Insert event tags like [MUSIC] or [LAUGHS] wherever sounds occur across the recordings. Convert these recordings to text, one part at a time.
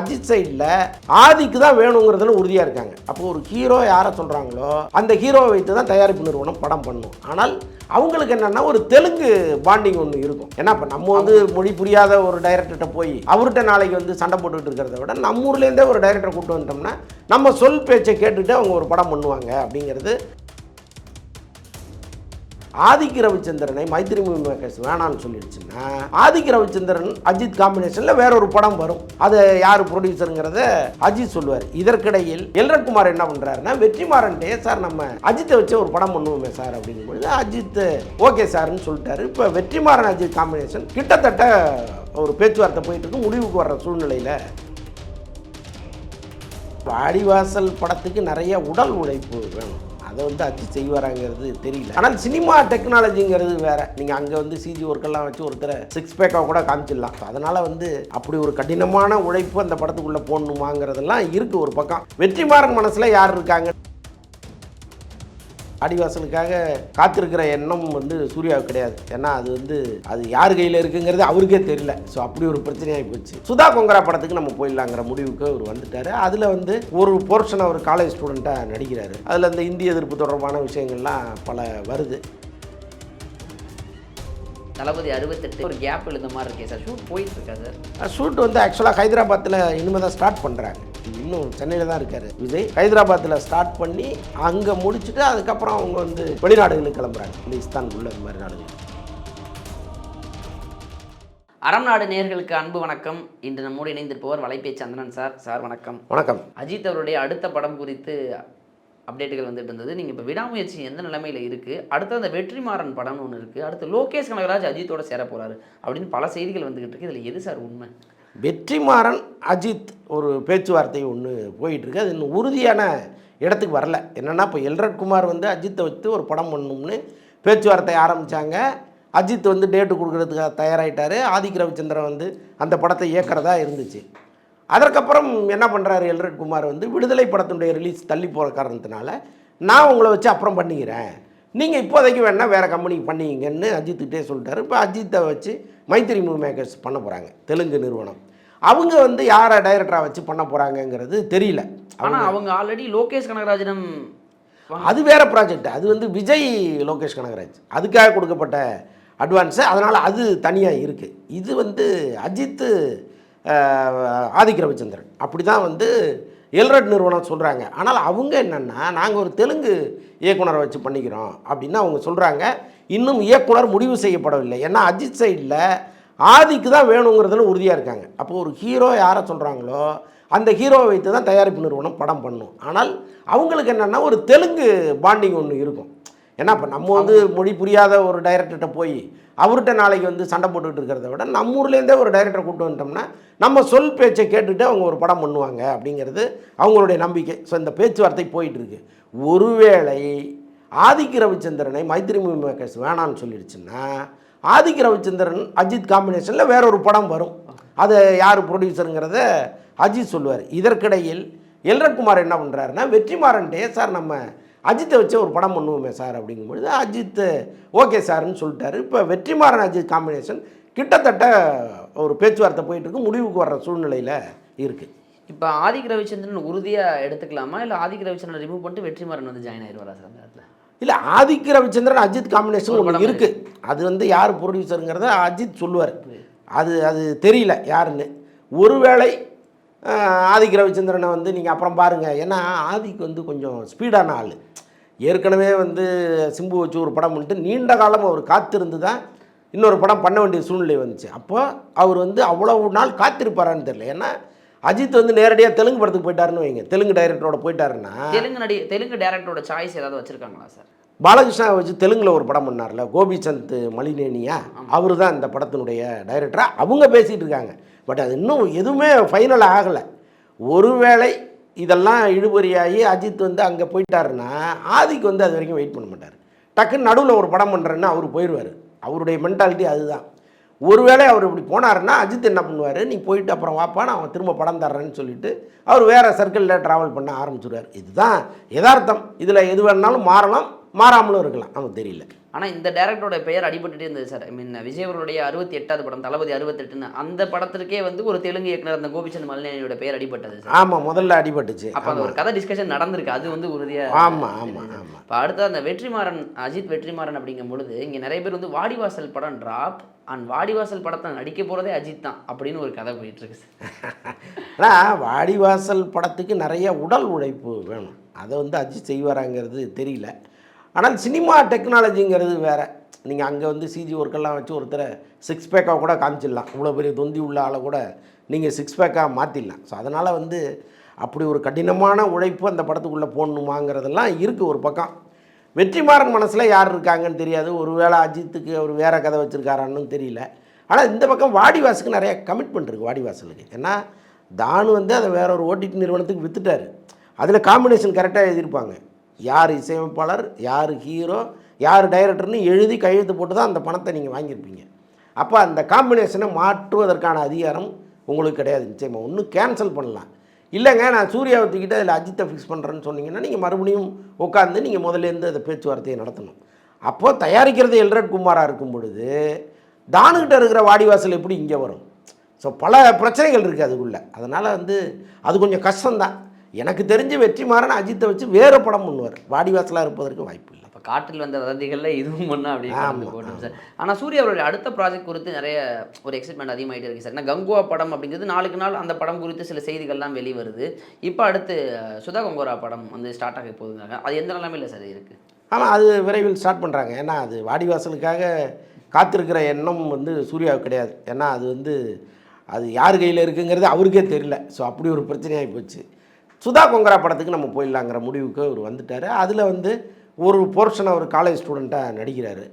அஜித் சைடில் ஆதிக்கு தான் வேணுங்கிறதுல உறுதியாக இருக்காங்க. அப்போ ஒரு ஹீரோ யாரை சொல்கிறாங்களோ அந்த ஹீரோவை வைத்து தான் தயாரிப்பு நிறுவனம் படம் பண்ணும். ஆனால் அவங்களுக்கு என்னன்னா ஒரு தெலுங்கு பாண்டிங் ஒன்று இருக்கும். ஏன்னா இப்போ நம்ம வந்து மொழி புரியாத ஒரு டைரக்டர்கிட்ட போய் அவர்கிட்ட நாளைக்கு வந்து சண்டை போட்டுக்கிட்டு இருக்கிறத விட நம்ம ஊர்லேருந்தே ஒரு டைரக்டரை கூப்பிட்டு வந்துட்டோம்னா நம்ம சொல் பேச்சை கேட்டுட்டு அவங்க ஒரு படம் பண்ணுவாங்க அப்படிங்கிறது ஆதிக்க ரவிச்சந்திரனை மைத்திரி மூவி மேக்கர்ஸ் வேணான்னு சொல்லிடுச்சுன்னா ஆதிக்க ரவிச்சந்திரன் அஜித் காம்பினேஷனில் வேற ஒரு படம் வரும். அது யார் ப்ரொடியூசருங்கிறத அஜித் சொல்லுவார். இதற்கிடையில் எல்ரட்குமார் என்ன பண்ணுறாருன்னா வெற்றிமாறன்ட்டே சார் நம்ம அஜித்தை வச்சு ஒரு படம் பண்ணுவோமே சார் அப்படிங்கும்போது அஜித் ஓகே சார்னு சொல்லிட்டாரு. இப்போ வெற்றிமாறன் அஜித் காம்பினேஷன் கிட்டத்தட்ட ஒரு பேச்சுவார்த்தை போயிட்டு இருக்கு முடிவுக்கு வர்ற சூழ்நிலையில் வாடிவாசல் படத்துக்கு நிறைய உடல் உழைப்பு வேணும். அதை வந்து அச்சு செய்வாராங்கிறது தெரியல. ஆனால் சினிமா டெக்னாலஜிங்கிறது வேற. நீங்கள் அங்கே வந்து சிஜி ஒர்க்கெல்லாம் வச்சு ஒருத்தரை சிக்ஸ் பேக்காக கூட காமிச்சிடலாம். அதனால் வந்து அப்படி ஒரு கடினமான உழைப்பு அந்த படத்துக்குள்ளே போடணுமாங்கிறதெல்லாம் இருக்குது ஒரு பக்கம். வெற்றிமாறன் மனசில் யார் இருக்காங்க? அடிவாசலுக்காக காத்திருக்கிற எண்ணம் வந்து சூர்யாவுக்கு கிடையாது. ஏன்னா அது வந்து அது யார் கையில் இருக்குங்கிறது அவருக்கே தெரியல. ஸோ அப்படி ஒரு பிரச்சனையாகி போச்சு. சுதா கொங்கரா படத்துக்கு நம்ம போயிடலாங்கிற முடிவுக்கு அவர் வந்துட்டாரு. அதில் வந்து ஒரு போர்ஷன் அவர் காலேஜ் ஸ்டூடெண்ட்டாக நடிக்கிறாரு. அதில் இந்த இந்திய எதிர்ப்பு தொடர்பான விஷயங்கள்லாம் பல வருது. தளபதி அறுபத்தெட்டு ஒரு கேப் எழுந்த மாதிரி இருக்கே சார். ஷூட் போயிட்டு இருக்கா சார்? ஷூட் வந்து ஆக்சுவலாக ஹைதராபாத்தில் இனிமேல் தான் ஸ்டார்ட் பண்ணுறாங்க இன்னும் சென்னையில் தான் இருக்காரு. விஜய் ஹைதராபாத்தில் ஸ்டார்ட் பண்ணி அங்கே முடிச்சுட்டு அதுக்கப்புறம் அவங்க வந்து வெளிநாடுகளுக்கு கிளம்புறாங்க இந்த இஸ்தான்புல் இந்த மாதிரி நாடுகள். அறம் நாடு நேயர்களுக்கு அன்பு வணக்கம். இன்று நம்மோடு இணைந்திருப்பவர் வலைப்பே சந்திரன் சார். சார் வணக்கம். வணக்கம். அஜித் அவருடைய அடுத்த படம் குறித்து அப்டேட்டுகள் வந்துட்டு இருந்தது. நீங்கள் இப்போ விடாமுயற்சி எந்த நிலைமையில் இருக்குது அடுத்து அந்த வெற்றிமாறன் படம்னு ஒன்று இருக்குது அடுத்து லோகேஷ் கனகராஜ் அஜித்தோட சேர போகிறாரு அப்படின்னு பல செய்திகள் வந்துகிட்டு இருக்கு. இதில் எது சார் உண்மை? வெற்றிமாறன் அஜித் ஒரு பேச்சுவார்த்தை ஒன்று போயிட்டுருக்கு. அது இன்னும் உறுதியான இடத்துக்கு வரல. என்னென்னா இப்போ எல்ரட் குமார் வந்து அஜித்தை வச்சு ஒரு படம் பண்ணணும்னு பேச்சுவார்த்தை ஆரம்பித்தாங்க அஜித் வந்து டேட்டு கொடுக்குறதுக்காக தயாராகிட்டார் ஆதிக் ரவிச்சந்திரன் வந்து அந்த படத்தை இயக்கிறதா இருந்துச்சு. அதற்கப்புறம் என்ன பண்ணுறாரு எல்ரட்குமார் வந்து விடுதலை படத்தினுடைய ரிலீஸ் தள்ளி போகிற காரணத்தினால நான் உங்களை வச்சு அப்புறம் பண்ணிக்கிறேன். நீங்கள் இப்போதைக்கு வேணால் வேறு கம்பெனிக்கு பண்ணிங்கன்னு அஜித்துக்கிட்டே சொல்லிட்டாரு. இப்போ அஜித்தை வச்சு மைத்திரி மூவி மேக்கர்ஸ் பண்ண போகிறாங்க தெலுங்கு நிறுவனம். அவங்க வந்து யாரை டைரக்டராக வச்சு பண்ண போகிறாங்கங்கிறது தெரியல. ஆனால் அவங்க ஆல்ரெடி லோகேஷ் கனகராஜிடம் அது வேற ப்ராஜெக்ட் அது வந்து விஜய் லோகேஷ் கனகராஜ். அதுக்காக கொடுக்கப்பட்ட அட்வான்ஸு அதனால் அது தனியாக இருக்குது இது வந்து அஜித்து ஆதிக் ரவிச்சந்திரன் அப்படி தான் வந்து எல்ரட் நிறுவனம் சொல்கிறாங்க ஆனால் அவங்க என்னென்னா நாங்கள் ஒரு தெலுங்கு இயக்குனரை வச்சு பண்ணிக்கிறோம் அப்படின்னு அவங்க சொல்கிறாங்க இன்னும் இயக்குனர் முடிவு செய்யப்படவில்லை. ஏன்னா அஜித் சைடில் ஆதிக்கு தான் வேணுங்கிறதுல உறுதியாக இருக்காங்க. அப்போ ஒரு ஹீரோ யாரை சொல்கிறாங்களோ அந்த ஹீரோவை வைத்து தான் தயாரிப்பு நிறுவனம் படம் பண்ணும். ஆனால் அவங்களுக்கு என்னென்னா ஒரு தெலுங்கு பாண்டிங் ஒன்று இருக்கும். ஏன்னா இப்போ நம்ம வந்து மொழி புரியாத ஒரு டைரக்டர்கிட்ட போய் அவர்கிட்ட நாளைக்கு வந்து சண்டை போட்டுக்கிட்டு இருக்கிறத விட நம்ம ஊர்லேருந்தே ஒரு டைரக்டரை கூப்பிட்டு வந்துட்டோம்னா நம்ம சொல் பேச்சை கேட்டுட்டு அவங்க ஒரு படம் பண்ணுவாங்க அப்படிங்கிறது அவங்களுடைய நம்பிக்கை. ஸோ இந்த பேச்சுவார்த்தை போயிட்டு இருக்கு. ஒருவேளை ஆதிக்க ரவிச்சந்திரனை மைத்திரி மேக்கர்ஸ் வேணான்னு சொல்லிடுச்சுன்னா ஆதிக்க ரவிச்சந்திரன் அஜித் காம்பினேஷனில் வேற ஒரு படம் வரும். அது யார் ப்ரொடியூசருங்கிறத அஜித் சொல்லுவார். இதற்கிடையில் எல்ரகுமார் என்ன பண்ணுறாருன்னா வெற்றிமாறன்ட்டே சார் நம்ம அஜித்தை வச்சு ஒரு படம் பண்ணுவோமே சார் அப்படிங்கும்பொழுது அஜித் ஓகே சார்னு சொல்லிட்டாரு. இப்போ வெற்றிமாறன் அஜித் காம்பினேஷன் கிட்டத்தட்ட ஒரு பேச்சுவார்த்தை போயிட்டுருக்கு. முடிவுக்கு வர்ற சூழ்நிலையில் இருக்குது இப்போ ஆதிக் ரவிச்சந்திரன் உறுதியாக எடுத்துக்கலாமா? இல்லை ஆதிக் ரவிச்சந்திரன் ரிமூவ் பண்ணிட்டு வெற்றிமாறன் வந்து ஜாயின் ஆயிடுவாரா சார் அந்த இடத்துல? இல்லை ஆதிக்க ரவிச்சந்திரன் அஜித் காம்பினேஷன் ஒன்று இருக்குது அது வந்து யார் ப்ரொடியூசருங்கிறத அஜித் சொல்லுவார். அது அது தெரியல யாருன்னு. ஒருவேளை ஆஹ், ஆதிக்க ரவிச்சந்திரனை வந்து நீங்கள் அப்புறம் பாருங்கள் ஏன்னா ஆதிக்கு வந்து கொஞ்சம் ஸ்பீடான ஆள். ஏற்கனவே வந்து சிம்பு வச்சு ஒரு படம் பண்ணிட்டு நீண்ட காலம் அவர் காத்திருந்து தான் இன்னொரு படம் பண்ண வேண்டிய சூழ்நிலை வந்துச்சு. அப்போ அவர் வந்து அவ்வளவு நாள் காத்திருப்பாரான்னு தெரியல. ஏன்னா அஜித் வந்து நேரடியாக தெலுங்கு படத்துக்கு போயிட்டாருன்னு வைங்க. தெலுங்கு டைரக்டரோட போயிட்டாருன்னா தெலுங்கு நடி தெலுங்கு டேரக்டரோட சாய்ஸ் ஏதாவது வச்சிருக்காங்களா சார் பாலகிருஷ்ணா வச்சு தெலுங்குல ஒரு படம் பண்ணார்ல கோபிச்சந்த் மலினேனியா. அவர் தான் இந்த படத்தினுடைய டைரக்டராக அவங்க பேசிகிட்டு இருக்காங்க. பட் அது இன்னும் எதுவுமே ஃபைனல் ஆகலை. ஒருவேளை இதெல்லாம் இழுபறியாகி அஜித் வந்து அங்கே போயிட்டாருன்னா ஆதிக்கு வந்து அது வரைக்கும் வெயிட் பண்ண மாட்டார். டக்குன்னு நடுவில் ஒரு படம் பண்ணுறேன்னா அவர் போயிடுவார் அவருடைய மென்டாலிட்டி அதுதான். ஒருவேளை அவர் இப்படி போனாருன்னா அஜித் என்ன பண்ணுவார்? நீ போயிட்டு அப்புறம் வாப்பா நான் திரும்ப படம் தர்றேன்னு சொல்லிட்டு அவர் வேறு சர்க்கிளில் ட்ராவல் பண்ண ஆரம்பிச்சிடுவார் இதுதான் யதார்த்தம். இதில் எது வேணாலும் மாறலாம் மாறாமலும் இருக்கலாம். நமக்கு தெரியல. ஆனால் இந்த டேரக்டரோட பெயர் அடிபட்டுட்டே இருந்தது சார். ஐ மீன் விஜய் அறுபத்தி எட்டாவது படம் தளபதி அறுபத்தெட்டுன்னு அந்த படத்திற்கே வந்து ஒரு தெலுங்கு இயக்குனர் அந்த கோபிச்சந்த் மல்லியோட பெயர் அடிபட்டது ஆமாம் முதல்ல அடிபட்டுச்சு. அப்போ அந்த ஒரு கதை டிஸ்கஷன் நடந்திருக்கு. அது வந்து உறுதியாக ஆமாம் ஆமாம் ஆமாம் இப்போ அடுத்து அந்த வெற்றிமாறன் அஜித் வெற்றிமாறன் அப்படிங்கும் பொழுது இங்கே நிறைய பேர் வந்து வாடிவாசல் படம் ட்ராப் அண்ட் வாடிவாசல் படத்தை நடிக்க போகிறதே அஜித் தான் அப்படின்னு ஒரு கதை போயிட்டுருக்கு சார். [LAUGHS] ஆனால் வாடிவாசல் படத்துக்கு நிறைய உடல் உழைப்பு வேணும். அதை வந்து அஜித் செய்வாராங்கிறது தெரியல. ஆனால் சினிமா டெக்னாலஜிங்கிறது வேறு. நீங்கள் அங்கே வந்து சிஜி ஒர்க்கெல்லாம் வச்சு ஒருத்தரை சிக்ஸ் பேக்காக கூட காமிச்சிடலாம். இவ்வளோ பெரிய தொந்தி உள்ள ஆளை கூட நீங்கள் சிக்ஸ் பேக்காக மாற்றிடலாம் ஸோ அதனால் வந்து அப்படி ஒரு கடினமான உழைப்பு அந்த படத்துக்குள்ளே போடணுமாங்கிறதெல்லாம் இருக்குது ஒரு பக்கம். வெற்றிமாறன் மனசில் யார் இருக்காங்கன்னு தெரியாது. ஒருவேளை அஜித்துக்கு அவர் வேறு கதை வச்சுருக்காரான்னு தெரியல. ஆனால் இந்த பக்கம் வாடிவாசுக்கு நிறைய கமிட்மெண்ட் இருக்குது வாடிவாசலுக்கு. ஏன்னா தானு வந்து அதை வேற ஒரு ஓடிடி நிறுவனத்துக்கு வித்துட்டாரு. அதில் காம்பினேஷன் கரெக்டாக எழுதியிருப்பாங்க. யார் இசையமைப்பாளர் யார் ஹீரோ யார் டைரக்டர்னு எழுதி கையெழுத்து போட்டு தான் அந்த பணத்தை நீங்கள் வாங்கியிருப்பீங்க. அப்போ அந்த காம்பினேஷனை மாற்றுவதற்கான அதிகாரம் உங்களுக்கு கிடையாது. நிச்சயமாக ஒன்று கேன்சல் பண்ணலாம். இல்லைங்க நான் சூர்யாவை தூக்கிட்டு அதில் அஜித்தை ஃபிக்ஸ் பண்ணுறேன்னு சொன்னீங்கன்னா நீங்கள் மறுபடியும் உட்காந்து நீங்கள் முதலேருந்து அந்த பேச்சுவார்த்தையை நடத்தணும். அப்போது தயாரிக்கிறது எல்ரட் குமாராக இருக்கும் பொழுது தானுகிட்ட இருக்கிற வாடிவாசல் எப்படி இங்கே வரும்? ஸோ பல பிரச்சனைகள் இருக்குது அதுக்குள்ளே. அதனால் வந்து அது கொஞ்சம் கஷ்டம்தான். எனக்கு தெரிஞ்சு வெற்றிமாறன் அஜித்தை வச்சு வேறு படம் பண்ணுவார். வாடிவாசலாக இருப்பதற்கு வாய்ப்பு இல்லை. காற்றில் வந்த வதந்திகளில் இதுவும் ஒன்றா அப்படின்னு போட்டோம் சார். ஆனால் சூர்யா அவருடைய அடுத்த ப்ராஜெக்ட் குறித்து நிறைய ஒரு எக்ஸைட்மெண்ட் அதிகமாகிட்டே இருக்கு சார். ஏன்னா கங்குவா படம் அப்படிங்கிறது நாளுக்கு நாள் அந்த படம் குறித்து சில செய்திகள்லாம் வெளிவருது. இப்போ அடுத்து சுதா கங்கோரா படம் வந்து ஸ்டார்ட் ஆக போகுதுங்க அது எந்த நிலைமையில் சார் இருக்குது ஆமாம் அது விரைவில் ஸ்டார்ட் பண்ணுறாங்க ஏன்னா அது வாடிவாசலுக்காக காத்திருக்கிற எண்ணம் வந்து சூர்யாவுக்கு கிடையாது. ஏன்னா அது வந்து அது யார் கையில் இருக்குங்கிறது அவருக்கே தெரியல. ஸோ அப்படி ஒரு பிரச்சனையாகி போச்சு. சுதா கொங்கரா படத்துக்கு நம்ம போயிடலாங்கிற முடிவுக்கு அவர் வந்துட்டார். அதில் வந்து ஒரு போர்ஷன் அவர் காலேஜ் ஸ்டூடெண்ட்டாக நடிக்கிறாரு.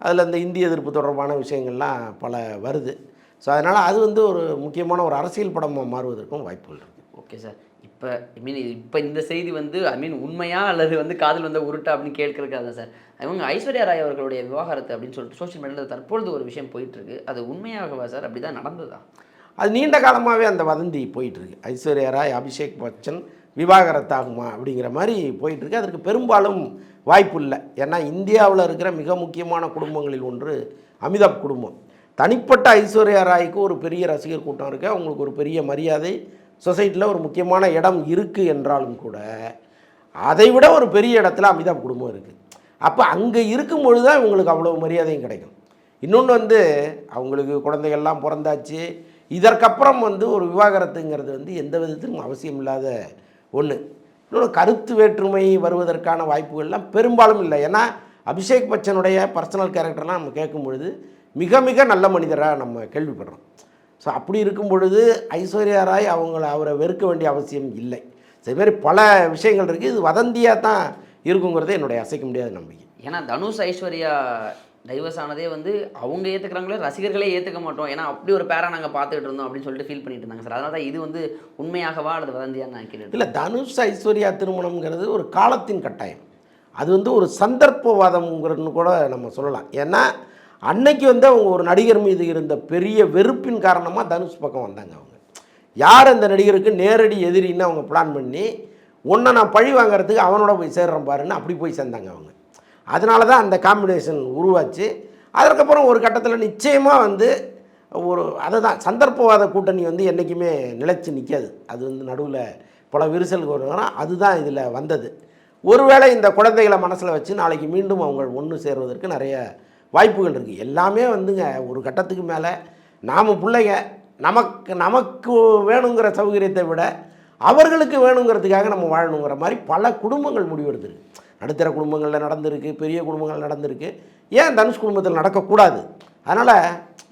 அதில் இந்த இந்திய எதிர்ப்பு தொடர்பான விஷயங்கள்லாம் பல வருது. ஸோ அதனால் அது வந்து ஒரு முக்கியமான ஒரு அரசியல் படமாக மாறுவதற்கும் வாய்ப்புகள் இருக்குது ஓகே சார் இப்போ ஐ மீன் இப்போ இந்த செய்தி வந்து ஐ மீன் உண்மையா அல்லது வந்து காதில் வந்த உருட்டா அப்படின்னு கேட்கறதுக்காக சார் இவங்க ஐஸ்வர்யா ராய் அவர்களுடைய விவாகரத்து அப்படின்னு சொல்லிட்டு சோஷியல் மீடியாவில் தற்பொழுது ஒரு விஷயம் போயிட்டு இருக்கு அது உண்மையாகவா சார் அப்படி தான் நடந்ததா? அது நீண்ட காலமாகவே அந்த வதந்தி போயிட்டுருக்கு. ஐஸ்வர்யா ராய் அபிஷேக் பச்சன் விவாகரத்தாகுமா அப்படிங்கிற மாதிரி போயிட்டுருக்கு. அதற்கு பெரும்பாலும் வாய்ப்பு இல்லை ஏன்னா இந்தியாவில் இருக்கிற மிக முக்கியமான குடும்பங்களில் ஒன்று அமிதாப் குடும்பம். தனிப்பட்ட ஐஸ்வர்யா ராய்க்கு ஒரு பெரிய ரசிகர் கூட்டம் இருக்குது அவங்களுக்கு ஒரு பெரிய மரியாதை. சொசைட்டியில் ஒரு முக்கியமான இடம் இருக்குது என்றாலும் கூட அதை விட ஒரு பெரிய இடத்துல அமிதாப் குடும்பம் இருக்குது அப்போ அங்கே இருக்கும்பொழுது தான் இவங்களுக்கு அவ்வளோ மரியாதையும் கிடைக்கும். இன்னொன்று வந்து அவங்களுக்கு குழந்தைகள்லாம் பிறந்தாச்சு. இதற்கப்புறம் வந்து ஒரு விவாகரத்துங்கிறது வந்து எந்த விதத்திலும் அவசியம் இல்லாத ஒன்று இன்னொன்று கருத்து வேற்றுமை வருவதற்கான வாய்ப்புகள்லாம் பெரும்பாலும் இல்லை. ஏன்னா அபிஷேக் பச்சனுடைய பர்சனல் கேரக்டர்லாம் நம்ம கேட்கும் பொழுது மிக மிக நல்ல மனிதராக நம்ம கேள்விப்படுறோம். ஸோ அப்படி இருக்கும் பொழுது ஐஸ்வர்யா ராய் அவங்கள அவரை வெறுக்க வேண்டிய அவசியம் இல்லை. இதுமாரி பல விஷயங்கள் இருக்குது இது வதந்தியாக தான் இருக்குங்கிறது என்னுடைய அசைக்க முடியாத நம்பிக்கை. ஏன்னா தனுஷ் ஐஸ்வர்யா டைவர்ஸ் ஆனதே வந்து அவங்க ஏற்றுக்கிறாங்களே ரசிகர்களே ஏற்றுக்க மாட்டோம். ஏன்னா அப்படி ஒரு பேரா நாங்கள் பார்த்துட்டு இருந்தோம் அப்படின்னு சொல்லிட்டு ஃபீல் பண்ணிட்டு இருந்தாங்க சார். அதனால தான் இது வந்து உண்மையாகவா அல்லது வதந்தியாக நான் கேட்டு இல்லை தனுஷ் ஐஸ்வர்யா திருமணம்ங்கிறது ஒரு காலத்தின் கட்டாயம். அது வந்து ஒரு சந்தர்ப்பவாதம்ங்கிறதுன்னு கூட நம்ம சொல்லலாம். ஏன்னா அன்னைக்கு வந்து அவங்க ஒரு நடிகர் மீது இருந்த பெரிய வெறுப்பின் காரணமாக தனுஷ் பக்கம் வந்தாங்க அவங்க. யார் அந்த நடிகருக்கு நேரடி எதிரின்னு அவங்க பிளான் பண்ணி ஒன்றை நான் பழி வாங்குறதுக்கு அவனோட போய் சேர்றேன் பாருன்னு அப்படி போய் சேர்ந்தாங்க அவங்க. அதனால தான் அந்த காம்பினேஷன் உருவாச்சு. அதற்கப்புறம் ஒரு கட்டத்தில் நிச்சயமாக வந்து ஒரு அதை தான் சந்தர்ப்பவாத கூட்டணி வந்து என்றைக்குமே நிலைச்சி நிற்காது அது வந்து நடுவில் பல விரிசல் வருதுன்னா அதுதான் இதில் வந்தது. ஒருவேளை இந்த குழந்தைகளை மனசில் வச்சு நாளைக்கு மீண்டும் அவங்க ஒன்று சேருவதற்கு நிறைய வாய்ப்புகள் இருக்குது எல்லாமே வந்துங்க ஒரு கட்டத்துக்கு மேலே நாம் பிள்ளைங்க நமக்கு நமக்கு வேணுங்கிற சௌகரியத்தை விட அவர்களுக்கு வேணுங்கிறதுக்காக நம்ம வாழணுங்கிற மாதிரி பல குடும்பங்கள் முடிவெடுத்துருக்கு. நடுத்தர குடும்பங்களில் நடந்திருக்கு பெரிய குடும்பங்கள் நடந்திருக்கு. ஏன் தனுஷ் குடும்பத்தில் நடக்கக்கூடாது? அதனால்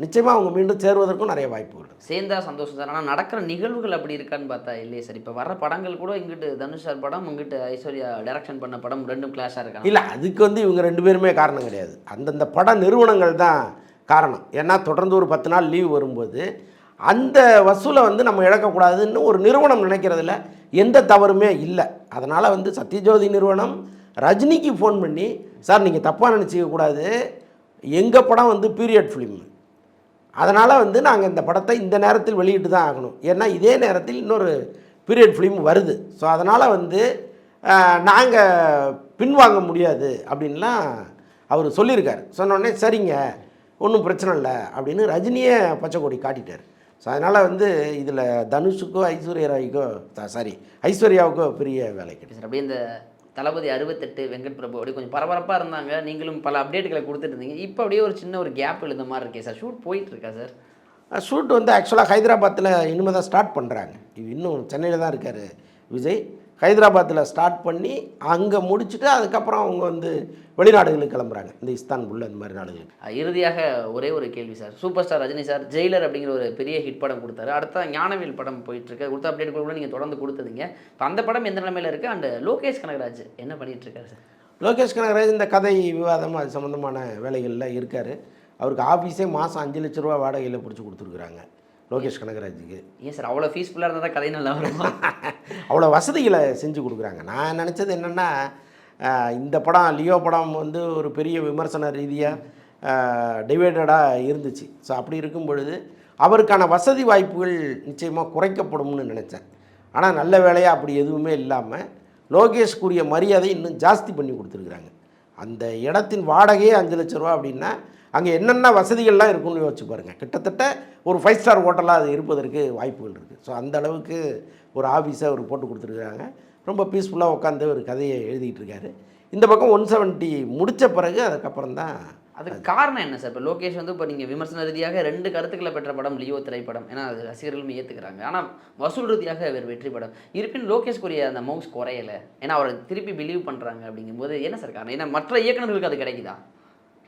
நிச்சயமாக அவங்க மீண்டும் சேருவதற்கும் நிறைய வாய்ப்புகள் இருக்கு. சேர்ந்தா சந்தோஷம் சார் ஆனால் நடக்கிற நிகழ்வுகள் அப்படி இருக்கான்னு பார்த்தா இல்லையே சார். இப்போ வர படங்கள் கூட இங்கிட்டு தனுஷ் சார் படம் இங்கிட்டு ஐஸ்வர்யா டைரக்ஷன் பண்ண படம் ரெண்டும் கிளாஷாக இருக்காங்க. இல்லை அதுக்கு வந்து இவங்க ரெண்டு பேருமே காரணம் கிடையாது. அந்தந்த பட நிறுவனங்கள் தான் காரணம். ஏன்னா தொடர்ந்து ஒரு பத்து நாள் லீவ் வரும்போது அந்த வசூலை வந்து நம்ம இழக்கக்கூடாதுன்னு ஒரு நிறுவனம் நினைக்கிறதுல எந்த தவறுமே இல்லை. அதனால் வந்து சத்யஜோதி நிறுவனம் ரஜினிக்கு ஃபோன் பண்ணி சார் நீங்கள் தப்பாக நினச்சிக்க கூடாது. எங்கள் படம் வந்து பீரியட் ஃபிலிம் அதனால் வந்து நாங்கள் இந்த படத்தை இந்த நேரத்தில் வெளியிட்டு தான் ஆகணும். ஏன்னா இதே நேரத்தில் இன்னொரு பீரியட் ஃபிலிம் வருது. ஸோ அதனால் வந்து நாங்கள் பின்வாங்க முடியாது அப்படின்லாம் அவர் சொல்லியிருக்கார். சொன்னோடனே சரிங்க ஒன்றும் பிரச்சனை இல்லை. அப்படின்னு ரஜினியே பச்சை கொடி காட்டிட்டார். ஸோ அதனால் வந்து இதில் தனுஷுக்கோ ஐஸ்வர்யா ராய்க்கோ சாரி ஐஸ்வர்யாவுக்கோ பெரிய வேலை கிடைச்சி அப்படியே இந்த தளபதி அறுபத்தெட்டு வெங்கட் பிரபு அப்படி கொஞ்சம் பரபரப்பாக இருந்தாங்க. நீங்களும் பல அப்டேட்டுகளை கொடுத்துட்டு இருந்தீங்க. இப்போ அப்படியே ஒரு சின்ன ஒரு கேப் எழுந்த மாதிரி இருக்கே சார் ஷூட் போயிட்டுருக்கா சார் ஷூட் வந்து ஆக்சுவலாக ஹைதராபாத்தில் இனிமேல் தான் ஸ்டார்ட் பண்ணுறாங்க இன்னும் சென்னையில் தான் இருக்கார் விஜய். ஹைதராபாத்தில் ஸ்டார்ட் பண்ணி அங்கே முடிச்சுட்டு அதுக்கப்புறம் அவங்க வந்து வெளிநாடுகளுக்கு கிளம்புறாங்க. இந்த இஸ்தான்புல் அந்த மாதிரி நாடுகளுக்கு. அஹ் இறுதியாக ஒரே ஒரு கேள்வி sir. Super star Rajini sir Jailer அப்படிங்கிற ஒரு பெரிய ஹிட் படம் கொடுத்தாரு. அடுத்த ஞானவேல் படம் போயிட்டு இருக்கு கொடுத்த அப்டேட் கூட நீங்கள் தொடர்ந்து கொடுத்தீங்க இப்போ அந்த படம் எந்த நிலைமையில இருக்கு? அண்ட் லோகேஷ் கனகராஜ் என்ன பண்ணிட்டு இருக்காரு சார்? லோகேஷ் கனகராஜ் இந்த கதை விவாதம் அது சம்மந்தமான வேலைகளில் இருக்கார். அவருக்கு ஆஃபீஸே மாதம் அஞ்சு லட்ச ரூபா வாடகையில் பிடிச்சி கொடுத்துருக்குறாங்க. லோகேஷ் கனகராஜுக்கு. ஏன் சார் அவ்வளோ ஃபீஸ்ஃபுல்லாக இருந்தால் தான் கதை நல்லா வருமா? [LAUGHS] அவ்வளோ வசதிகளை செஞ்சு கொடுக்குறாங்க. நான் நினச்சது என்னென்னா இந்த படம் லியோ படம் வந்து ஒரு பெரிய விமர்சன ரீதியாக டிவைடடாக இருந்துச்சு. ஸோ அப்படி இருக்கும் பொழுது அவருக்கான வசதி வாய்ப்புகள் நிச்சயமாக குறைக்கப்படும்னு நினச்சேன். ஆனால் நல்ல வேலையாக அப்படி எதுவுமே இல்லாமல் லோகேஷ்குரிய மரியாதை இன்னும் ஜாஸ்தி பண்ணி கொடுத்துருக்குறாங்க. அந்த இடத்தின் வாடகையே அஞ்சு லட்ச ரூபா அப்படின்னா அங்கே என்னென்ன வசதிகள்லாம் இருக்குன்னு யோசிச்சு பாருங்கள் கிட்டத்தட்ட ஒரு ஃபைவ் ஸ்டார் ஹோட்டலாக அது இருப்பதற்கு வாய்ப்புகள் இருக்குது ஸோ அந்த அளவுக்கு ஒரு ஆஃபீஸை அவர் போட்டு கொடுத்துருக்குறாங்க ரொம்ப பீஸ்ஃபுல்லாக உட்காந்து ஒரு கதையை எழுதிட்டு இருக்காரு. இந்த பக்கம் ஒன் செவன்ட்டி முடித்த பிறகு அதுக்கப்புறம் தான் அதுக்கு காரணம் என்ன சார்? இப்போ லோகேஷ் வந்து இப்போ நீங்கள் விமர்சன ரீதியாக ரெண்டு கருத்துக்களை பெற்ற படம் லியோ திரைப்படம் ஏன்னா அது ரசிகர்களும் ஏற்றுக்கிறாங்க ஆனால் வசூல் ரீதியாக வேறு வெற்றி படம். இருப்பினும் லோகேஷ்குரிய அந்த மவுஸ் குறையலை. ஏன்னா அவரை திருப்பி பிலீவ் பண்ணுறாங்க அப்படிங்கும்போது என்ன சார் காரணம்? ஏன்னா மற்ற இயக்குனர்களுக்கு அது கிடைக்குதா?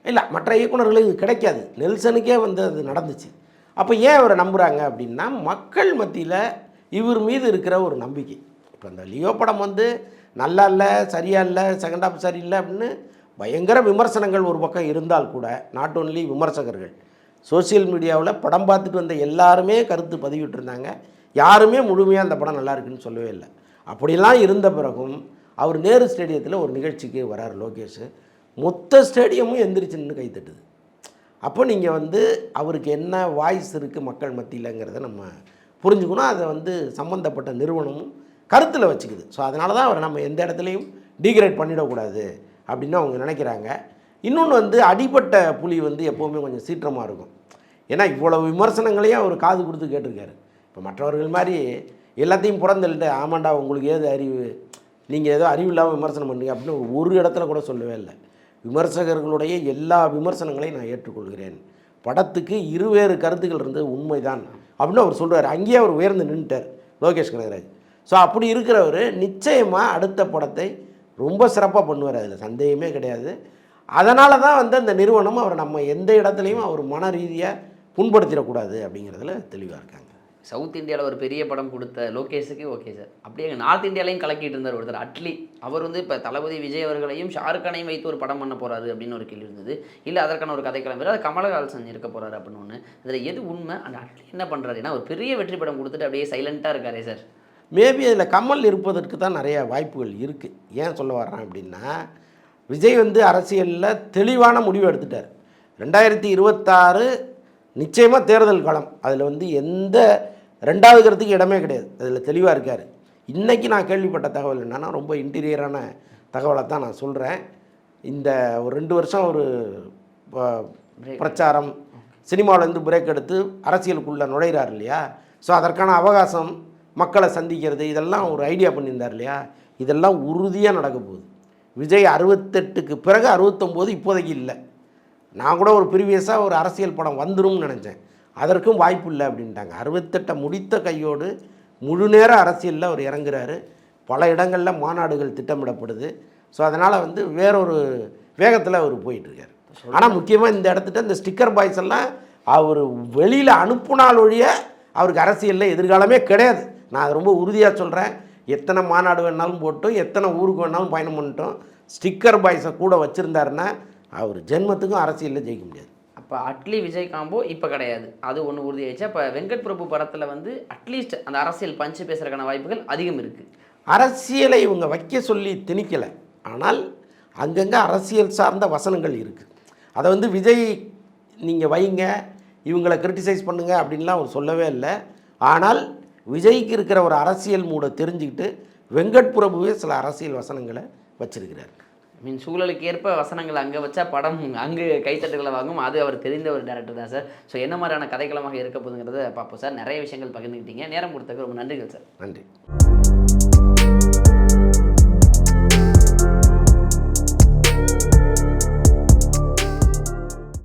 இல்லை மற்ற இயக்குனர்களுக்கு கிடைக்காது. நெல்சனுக்கே வந்து அது நடந்துச்சு. அப்போ ஏன் அவரை நம்புகிறாங்க அப்படின்னா மக்கள் மத்தியில் இவர் மீது இருக்கிற ஒரு நம்பிக்கை. இப்போ அந்த லியோ படம் வந்து நல்லா இல்லை சரியா இல்லை செகண்ட் ஹாஃப் சரியில்லை அப்படின்னு பயங்கர விமர்சனங்கள் ஒரு பக்கம் இருந்தால் கூட நாட் ஓன்லி விமர்சகர்கள் சோஷியல் மீடியாவில் படம் பார்த்துட்டு வந்த எல்லாருமே கருத்து பதிவிட்டிருந்தாங்க. யாருமே முழுமையாக அந்த படம் நல்லா இருக்குன்னு சொல்லவே இல்லை. அப்படிலாம் இருந்த பிறகும் அவர் நேரு ஸ்டேடியத்தில் ஒரு நிகழ்ச்சிக்கு வரார் லோகேஷ். மொத்த ஸ்டேடியமும் எந்திரிச்சு நின்று கை தட்டுது. அப்போ நீங்கள் வந்து அவருக்கு என்ன வாய்ஸ் இருக்குது மக்கள் மத்தியிலங்கிறத நம்ம புரிஞ்சுக்கணும். அதை வந்து சம்மந்தப்பட்ட நிறுவனமும் கருத்தில் வச்சுக்குது. ஸோ அதனால தான் அவரை நம்ம எந்த இடத்துலையும் டீக்ரேட் பண்ணிடக்கூடாது அப்படின்னு அவங்க நினைக்கிறாங்க. இன்னொன்று வந்து அடிப்பட்ட புலி வந்து எப்போவுமே கொஞ்சம் சீற்றமாக இருக்கும். ஏன்னா இவ்வளவு விமர்சனங்களையும் அவர் காது கொடுத்து கேட்டிருக்காரு. இப்போ மற்றவர்கள் மாதிரி எல்லாத்தையும் புறந்தள்ளிட்டு ஆமாண்டா உங்களுக்கு ஏது அறிவு? நீங்கள் ஏதோ அறிவு இல்லாமல் விமர்சனம் பண்ணுறீங்க அப்படின்னு ஒரு இடத்துல கூட சொல்லவே இல்லை. விமர்சகர்களுடைய எல்லா விமர்சனங்களையும் நான் ஏற்றுக்கொள்கிறேன். படத்துக்கு இருவேறு கருத்துக்கள் இருந்தது உண்மைதான். அப்படின்னு அவர் சொல்கிறார் அங்கேயே அவர் உயர்ந்து நின்றுட்டார் லோகேஷ் கனகராஜ். ஸோ அப்படி இருக்கிறவர் நிச்சயமாக அடுத்த படத்தை ரொம்ப சிறப்பாக பண்ணுவார். அதில் சந்தேகமே கிடையாது. அதனால தான் வந்து அந்த நிறுவனம் அவர் நம்ம எந்த இடத்துலையும் அவர் மன ரீதியாக புண்படுத்திடக்கூடாது அப்படிங்கிறதுல தெளிவாக இருக்காங்க. சவுத் இந்தியாவில் ஒரு பெரிய படம் கொடுத்த லோகேஷுக்கு ஓகே சார். அப்படியே எங்கள் நார்த் இந்தியாலையும் கலக்கிட்டு இருந்தார் ஒருத்தர் அட்லி. அவர் வந்து இப்போ தளபதி விஜய் அவர்களையும் ஷாருக்கானையும் வைத்து ஒரு படம் பண்ண போகிறாரு அப்படின்னு ஒரு கேள்வி இருந்தது. இல்லை அதற்கான ஒரு கதை கிளம்பி அது கமலஹாசன் இருக்க போகிறாரு அப்படின்னு ஒன்று அதில் எது உண்மை? அந்த அட்லி என்ன பண்ணுறாரு ஏன்னா ஒரு பெரிய வெற்றி படம் கொடுத்துட்டு அப்படியே சைலண்ட்டாக இருக்காரே சார். மேபி அதில் கமல் இருப்பதற்கு தான் நிறைய வாய்ப்புகள் இருக்குது ஏன் சொல்ல வர்றேன் அப்படின்னா விஜய் வந்து அரசியலில் தெளிவான முடிவு எடுத்துட்டார். ரெண்டாயிரத்தி இருபத்தாறு நிச்சயமாக தேர்தல் காலம். அதில் வந்து எந்த ரெண்டாவது கருத்துக்கு இடமே கிடையாது. அதில் தெளிவாக இருக்கார். இன்றைக்கி நான் கேள்விப்பட்ட தகவல் என்னன்னா ரொம்ப இன்டீரியரான தகவலை தான் நான் சொல்கிறேன் இந்த ஒரு ரெண்டு வருஷம் ஒரு பிரச்சாரம் சினிமாவிலேருந்து பிரேக் எடுத்து அரசியலுக்குள்ளே நுழைகிறார் இல்லையா? ஸோ அதற்கான அவகாசம் மக்களை சந்திக்கிறது இதெல்லாம் ஒரு ஐடியா பண்ணியிருந்தார் இல்லையா? இதெல்லாம் உறுதியாக நடக்க போகுது. விஜய் அறுபத்தெட்டுக்கு பிறகு அறுபத்தொம்போது இப்போதைக்கு இல்லை. நான் கூட ஒரு ப்ரீவியஸாக ஒரு அரசியல் படம் வந்துரும்னு நினச்சேன். அதற்கும் வாய்ப்பு இல்லை அப்படின்ட்டாங்க. அறுபத்தெட்டை முடித்த கையோடு முழு நேர அரசியலில் அவர் இறங்குறாரு. பல இடங்களில் மாநாடுகள் திட்டமிடப்படுது. ஸோ அதனால் வந்து வேறொரு வேகத்தில் அவர் போயிட்டுருக்காரு. ஆனால் முக்கியமாக இந்த இடத்துட்ட இந்த ஸ்டிக்கர் பாய்ஸ் எல்லாம் அவர் வெளியில் அனுப்புனால் ஒழிய அவருக்கு அரசியலில் எதிர்காலமே கிடையாது. நான் அதை ரொம்ப உறுதியாக சொல்கிறேன் எத்தனை மாநாடு வேணாலும் போட்டோம் எத்தனை ஊருக்கு வேணாலும் பயணம் பண்ணிட்டோம். ஸ்டிக்கர் பாய்ஸை கூட வச்சுருந்தாருன்னா அவர் ஜென்மத்துக்கும் அரசியலில் ஜெயிக்க முடியாது. இப்போ அட்லி விஜய் காம்போ இப்போ கிடையாது. அது ஒன்று உறுதியாயிடுச்சு. இப்போ வெங்கட் பிரபு படத்தில் வந்து அட்லீஸ்ட் அந்த அரசியல் பஞ்சு பேசுறதுக்கான வாய்ப்புகள் அதிகம் இருக்குது அரசியலை இவங்க வைக்க சொல்லி திணிக்கலை. ஆனால் அங்கங்கே அரசியல் சார்ந்த வசனங்கள் இருக்குது அதை வந்து விஜய் நீங்கள் வைங்க இவங்களை கிரிட்டிசைஸ் பண்ணுங்க அப்படின்லாம் அவர் சொல்லவே இல்லை. ஆனால் விஜய்க்கு இருக்கிற ஒரு அரசியல் மூடை தெரிஞ்சுக்கிட்டு வெங்கட் பிரபுவே சில அரசியல் வசனங்களை வச்சிருக்கிறார். மீன் சூழலுக்கு ஏற்ப வசனங்கள் அங்கே வச்சா படம் அங்கு கைத்தட்டுகளை வாங்கும். அது அவர் தெரிந்த ஒரு டேரக்டர் தான் சார் ஸோ என்ன மாதிரியான கதைக்களமாக இருக்க போதுங்கிறத பார்ப்போம் சார் நிறைய விஷயங்கள் பகிர்ந்துக்கிட்டீங்க நேரம் கொடுத்ததுக்கு ரொம்ப நன்றிகள் சார் நன்றி.